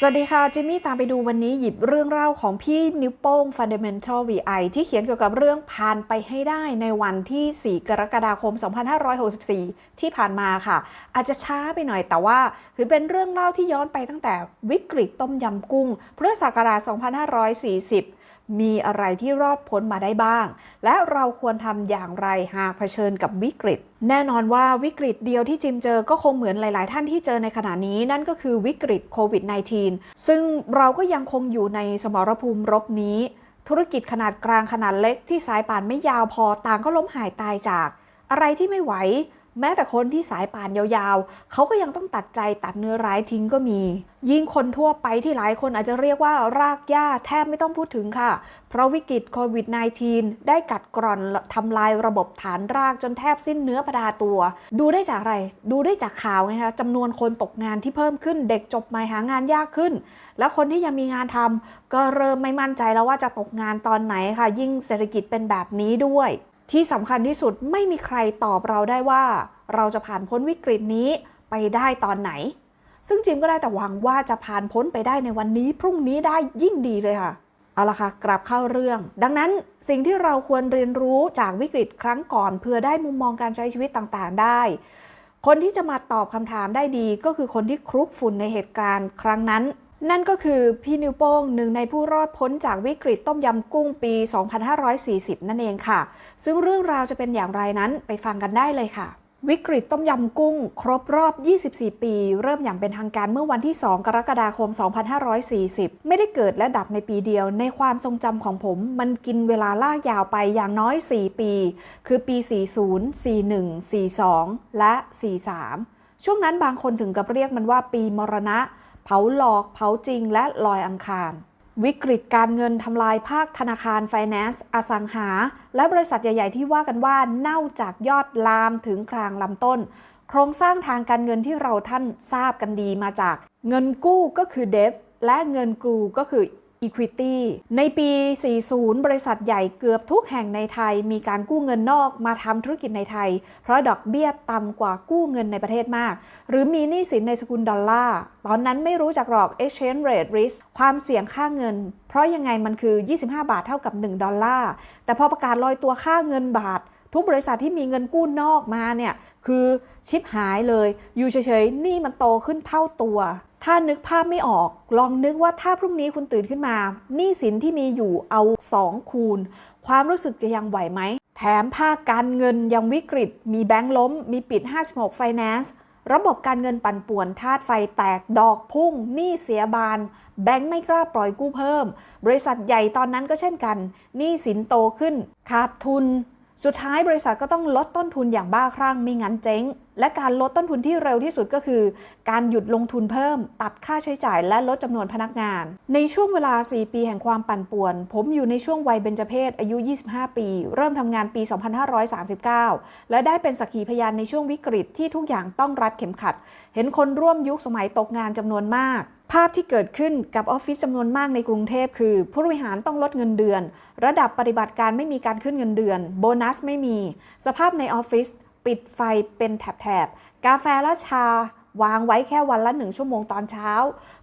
สวัสดีค่ะ จิมมี่ตามไปดูวันนี้หยิบเรื่องเล่าของพี่นิ้วโป้ง Fundamental VI ที่เขียนเกี่ยวกับเรื่องผ่านไปให้ได้ในวันที่ 4 กรกฎาคม 2564 ที่ผ่านมาค่ะ อาจจะช้าไปหน่อยแต่ว่า ถือเป็นเรื่องเล่าที่ย้อนไปตั้งแต่วิกฤตต้มยำกุ้งพุทธศักราช2540 มีอะไรที่รอดพ้นมาได้บ้าง และเราควรทำอย่างไรหากเผชิญกับวิกฤต แน่นอนว่าวิกฤตเดียวที่จิมเจอก็คงเหมือนหลาย ๆ ท่านที่เจอในขณะนี้นั่นก็คือวิกฤตโควิด -19 ซึ่งเราก็ยังคงอยู่ในสมรภูมิรบนี้ ธุรกิจขนาดกลางขนาดเล็กที่สายป่านไม่ยาวพอต่างก็ล้มหายตายจาก อะไรที่ไม่ไหว แม้แต่คนที่สายป่านยาวๆ เขาก็ยังต้องตัดใจตัดเนื้อร้ายทิ้งก็มี ยิ่งคนทั่วไปที่หลายคนอาจจะเรียกว่ารากหญ้าแทบไม่ต้องพูดถึงค่ะ เพราะวิกฤตโควิด -19 ได้กัดกร่อนทำลายระบบฐานรากจนแทบสิ้นเนื้อประดาตัว ดูได้จากอะไร ดูได้จากข่าวไงคะจำนวนคนตกงานที่เพิ่มขึ้น เด็กจบใหม่หางานยากขึ้น แล้วคนที่ยังมีงานทำก็เริ่มไม่มั่นใจแล้วว่าจะตกงานตอนไหนค่ะ ยิ่งเศรษฐกิจเป็นแบบนี้ด้วย ที่สำคัญที่สุดไม่มีใครตอบเราได้ว่า เราจะผ่านพ้นวิกฤตนี้ไปได้ตอนไหน ซึ่งจิมก็ได้แต่หวังว่าจะผ่านพ้นไปได้ในวันนี้ พรุ่งนี้ได้ยิ่งดีเลยค่ะ เอาละค่ะกลับเข้าเรื่อง ดังนั้นสิ่งที่เราควรเรียนรู้จากวิกฤตครั้งก่อน เพื่อได้มุมมองการใช้ชีวิตต่างๆ ได้ คนที่จะมาตอบคำถามได้ดีก็คือคนที่คลุกฝุ่นในเหตุการณ์ครั้งนั้น นั่นก็คือพี่นิวโป้งหนึ่งในผู้รอดพ้นจากวิกฤตต้มยำกุ้งปี 2540 นั่นเองค่ะ ซึ่งเรื่องราวจะเป็นอย่างไรนั้นไปฟังกันได้เลยค่ะ วิกฤตต้มยำกุ้ง ครบรอบ 24 ปี เริ่มอย่างเป็นทางการเมื่อวันที่ 2 กรกฎาคม 2540 ไม่ได้เกิดและดับในปีเดียว ในความทรงจำของผมมันกินเวลาลากยาวไปอย่างน้อย 4 ปี คือปี 40 41 42 และ 43 ช่วงนั้นบางคนถึงกับเรียกมันว่าปีมรณะ เผาหลอก เผาจริง และลอยอังคาร วิกฤตการเงินทำลายภาคธนาคารไฟแนนซ์อสังหา และบริษัทใหญ่ ๆ ที่ว่ากันว่าเน่าจากยอดลามถึงกลางลำต้น โครงสร้างทางการเงินที่เราท่านทราบกันดีมาจาก เงินกู้ก็คือเดบและเงินกูก็คือ Equity ในปี 40 บริษัทใหญ่เกือบทุกแห่งในไทยมีการกู้เงินนอกมาทำธุรกิจในไทย เพราะดอกเบี้ยต่ำกว่ากู้เงินในประเทศมาก หรือมีหนี้สินในสกุลดอลลาร์ ตอนนั้นไม่รู้จักหรอก exchange rate risk ความเสี่ยงค่าเงิน เพราะยังไงมันคือ 25 บาทเท่ากับ 1 ดอลลาร์ แต่พอประกาศลอยตัวค่าเงินบาททุกบริษัทที่มีเงินกู้นอกมาเนี่ย คือชิปหายเลย อยู่เฉยๆหนี่มันโตขึ้นเท่าตัว ถ้านึกภาพไม่ออก ลองนึกว่าถ้าพรุ่งนี้คุณตื่นขึ้นมาหนี้สินที่มีอยู่เอา 2 คูณ ความรู้สึกจะยังไหวไหม แถมภาคการเงินยังวิกฤต มีแบงก์ล้ม มีปิด 56 ไฟแนนซ์ ระบบการเงินปั่นป่วนธาตุไฟแตก ดอกพุ่ง หนี้เสียบาน แบงก์ไม่กล้าปล่อยกู้เพิ่ม บริษัทใหญ่ตอนนั้นก็เช่นกัน หนี้สินโตขึ้น ขาดทุน สุดท้ายบริษัทก็ต้องลดต้นทุนอย่างบ้าคลั่งไม่งั้นเจ๊ง และการลดต้นทุนที่เร็วที่สุดก็คือ การหยุดลงทุนเพิ่ม ตัดค่าใช้จ่ายและลดจำนวนพนักงาน ในช่วงเวลา 4 ปีแห่งความปั่นป่วน ผมอยู่ในช่วงวัยเบญจเพศอายุ 25 ปี เริ่มทำงานปี 2539 และได้เป็นสักขีพยานในช่วงวิกฤตที่ทุกอย่างต้องรัดเข็มขัด เห็นคนร่วมยุคสมัยตกงานจำนวนมาก ภาพที่เกิดขึ้นกับออฟฟิศจำนวนมากในกรุงเทพคือ ผู้บริหารต้องลดเงินเดือน ระดับปฏิบัติการไม่มีการขึ้นเงินเดือน โบนัสไม่มี สภาพในออฟฟิศปิดไฟเป็นแถบๆ กาแฟและชาวางไว้แค่วันละหนึ่งชั่วโมงตอนเช้า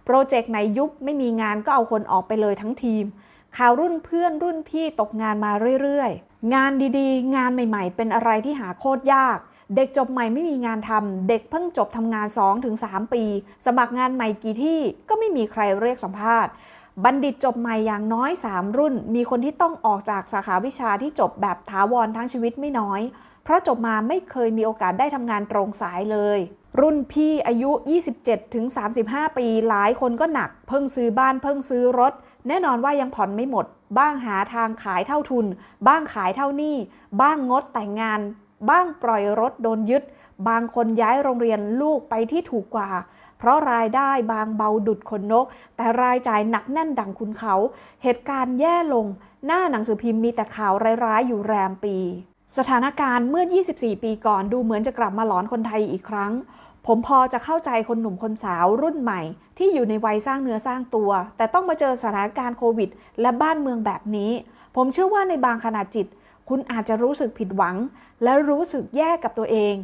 โปรเจกต์ไหนยุบไม่มีงานก็เอาคนออกไปเลยทั้งทีม ข่าวรุ่นเพื่อนรุ่นพี่ตกงานมาเรื่อยๆ งานดีๆ งานใหม่ๆ เป็นอะไรที่หาโคตรยาก เด็กจบใหม่ไม่มีงานทำเด็กเพิ่งจบทำงาน 2-3 ปี สมัครงานใหม่กี่ที่ก็ไม่มีใครเรียกสัมภาษณ์ บัณฑิตจบใหม่อย่างน้อย 3 รุ่น มีคนที่ต้องออกจากสาขาวิชาที่จบแบบถาวรทั้งชีวิตไม่น้อย เพราะจบมาไม่เคยมีโอกาสได้ทำงานตรงสายเลย รุ่นพี่อายุ 27-35 ปี หลายคนก็หนัก เพิ่งซื้อบ้านเพิ่งซื้อรถ แน่นอนว่ายังผ่อนไม่หมด บ้างหาทางขายเท่าทุน บ้างขายเท่านี้ บ้างงดแต่งงาน บ้างปล่อยรถโดนยึด บางคนย้ายโรงเรียนลูกไปที่ถูกกว่า เพราะรายได้บางเบาดุดขนนก แต่รายจ่ายหนักแน่นดังคุณเขา เหตุการณ์แย่ลง หน้าหนังสือพิมพ์มีแต่ข่าวร้ายๆอยู่แรมปี สถานการณ์เมื่อ 24 ปีก่อนดูเหมือนจะกลับมาหลอนคนไทยอีกครั้งผมพอจะเข้าใจคนหนุ่มคนสาวรุ่นใหม่ ที่อยู่ในวัยสร้างเนื้อสร้างตัว แต่ต้องมาเจอสถานการณ์โควิด และบ้านเมืองแบบนี้ ผมเชื่อว่าในบางขนาดจิต คุณอาจจะรู้สึกผิดหวัง และรู้สึกแย่กับตัวเอง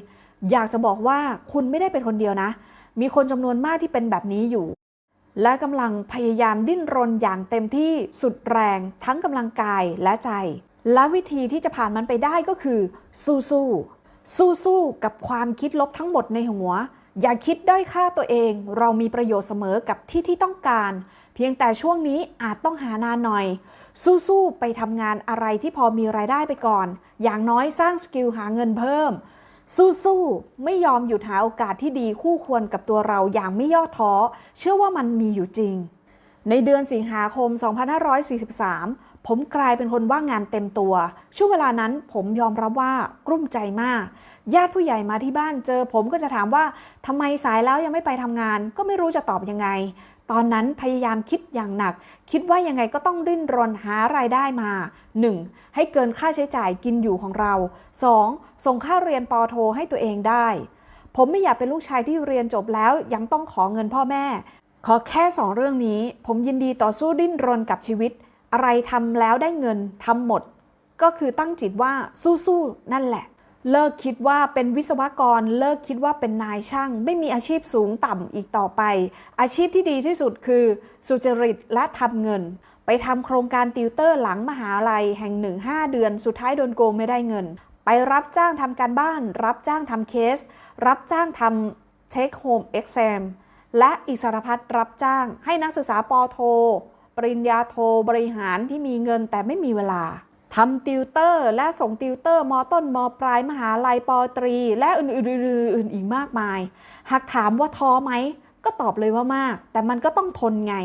อยากจะบอกว่าคุณไม่ได้เป็นคนเดียวนะ มีคนจำนวนมากที่เป็นแบบนี้อยู่ และกำลังพยายามดิ้นรนอย่างเต็มที่สุดแรง ทั้งกำลังกายและใจ และวิธีที่จะผ่านมันไปได้ก็คือ สู้สู้สู้สู้ๆกับความคิดลบทั้งหมดในหัว อย่าคิดด้อยค่าตัวเอง เรามีประโยชน์เสมอกับที่ที่ต้องการ เพียงแต่ช่วงนี้อาจต้องหานานหน่อย สู้ๆไปทำงานอะไรที่พอมีรายได้ไปก่อน อย่างน้อยสร้างสกิลหาเงินเพิ่ม สู้ๆไม่ยอมหยุดหาโอกาสที่ดีคู่ควรกับตัวเราอย่างไม่ย่อท้อ เชื่อว่ามันมีอยู่จริง ในเดือนสิงหาคม 2543ผมกลายเป็นคนว่างงานเต็มตัว ช่วงเวลานั้นผมยอมรับว่ากลุ้มใจมาก ญาติผู้ใหญ่มาที่บ้านเจอ ผมก็จะถามว่าทำไมสายแล้วยังไม่ไปทำงาน ก็ไม่รู้จะตอบยังไง ตอนนั้นพยายามคิดอย่างหนัก คิดว่ายังไงก็ต้องดิ้นรนหารายได้มา 1. ให้เกินค่าใช้จ่ายกินอยู่ของเรา 2. ส่งค่าเรียนปอโทให้ตัวเองได้ ผมไม่อยากเป็นลูกชายที่เรียนจบแล้วยังต้องขอเงินพ่อแม่ ขอแค่สองเรื่องนี้ ผมยินดีต่อสู้ดิ้นรนกับชีวิต อะไรทำแล้วได้เงินทำหมด ก็คือตั้งจิตว่าสู้ๆนั่นแหละ เลิกคิดว่าเป็นวิศวกร เลิกคิดว่าเป็นนายช่าง ไม่มีอาชีพสูงต่ำอีกต่อไป อาชีพที่ดีที่สุดคือ สุจริตและทำเงิน ไปทำโครงการติวเตอร์หลังมหาลัยแห่งหนึ่ง5เดือน สุดท้ายโดนโกงไม่ได้เงิน ไปรับจ้างทำการบ้าน รับจ้างทำเคส รับจ้างทำเช็คโฮมเอ็กซมและอิสรพัฒรับจ้างให้นักศึกษาปอโท ปริญญาโทบริหารที่มีเงินแต่ไม่มีเวลา ทำติวเตอร์ และส่งติวเตอร์มต้นมปลายมหาลัยปตรี และอื่นๆๆอีกมากมาย หากถามว่าท้อไหม ก็ตอบเลยว่ามาก แต่มันก็ต้องทนไง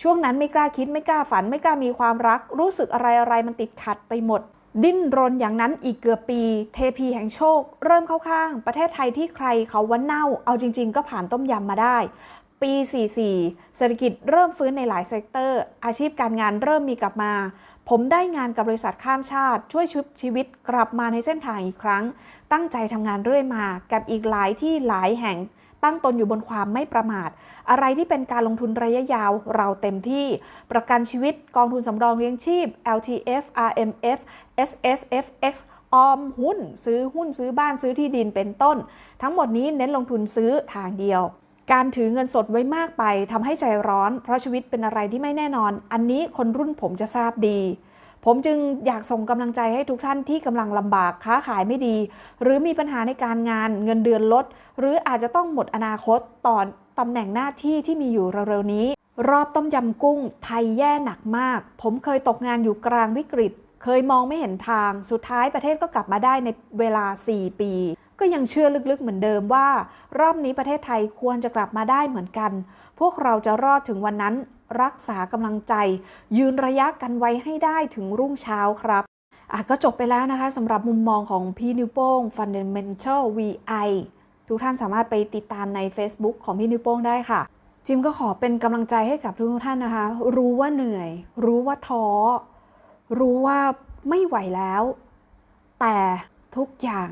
ช่วงนั้นไม่กล้าคิดไม่กล้าฝัน ไม่กล้ามีความรัก รู้สึกอะไรอะไรมันติดขัดไปหมด ดิ้นรนอย่างนั้นอีกเกือบปี เทพีแห่งโชค เริ่มเข้าข้าง ประเทศไทยที่ใครเขาว่าเน่า เอาจริง ๆ ก็ผ่านต้มยำมาได้ ปี 44 เศรษฐกิจเริ่มฟื้นในหลายเซกเตอร์ อาชีพการงานเริ่มมีกลับมา ผมได้งานกับบริษัทข้ามชาติ ช่วยชุบชีวิตกลับมาในเส้นทางอีกครั้ง ตั้งใจทำงานเรื่อยมา กับอีกหลายที่หลายแห่งตั้งตนอยู่บนความไม่ประมาท อะไรที่เป็นการลงทุนระยะยาวเราเต็มที่ ประกันชีวิตกองทุนสำรองเลี้ยงชีพ LTF RMF SSFX ออมหุ้น ซื้อหุ้นซื้อบ้านซื้อที่ดินเป็นต้น ทั้งหมดนี้เน้นลงทุนซื้อทางเดียว การถือเงินสดไว้มากไปทำให้ใจร้อน เพราะชีวิตเป็นอะไรที่ไม่แน่นอน อันนี้คนรุ่นผมจะทราบดี ผมจึงอยากส่งกำลังใจให้ทุกท่านที่กำลังลำบากค้าขายไม่ดี หรือมีปัญหาในการงานเงินเดือนลด หรืออาจจะต้องหมดอนาคตต่อตำแหน่งหน้าที่ที่มีอยู่เร็วๆนี้ รอบต้มยำกุ้งไทยแย่หนักมาก ผมเคยตกงานอยู่กลางวิกฤต เคยมองไม่เห็นทาง สุดท้ายประเทศก็กลับมาได้ในเวลา 4 ปี ก็ยังเชื่อลึกๆเหมือนเดิมว่า รอบนี้ประเทศไทยควรจะกลับมาได้เหมือนกัน พวกเราจะรอดถึงวันนั้น รักษากำลังใจ ยืนระยะกันไว้ให้ได้ถึงรุ่งเช้าครับอะก็จบไปแล้วนะคะสำหรับมุมมองของพี่นิวโป้ง Fundamental VI ทุกท่านสามารถไปติดตามใน Facebook ของพี่นิวโป้งได้ค่ะจิมก็ขอเป็นกำลังใจให้กับทุกท่านนะคะ รู้ว่าเหนื่อย รู้ว่าท้อ รู้ว่าไม่ไหวแล้ว แต่ทุกอย่าง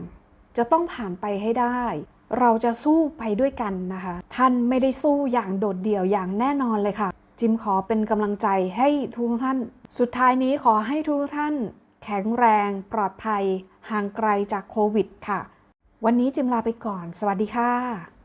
จะต้องผ่านไปให้ได้ เราจะสู้ไปด้วยกันนะคะ ท่านไม่ได้สู้อย่างโดดเดี่ยวอย่างแน่นอนเลยค่ะ จิมขอเป็นกำลังใจให้ทุกท่าน สุดท้ายนี้ขอให้ทุกท่าน แข็งแรง ปลอดภัย ห่างไกลจากโควิดค่ะ วันนี้จิมลาไปก่อน สวัสดีค่ะ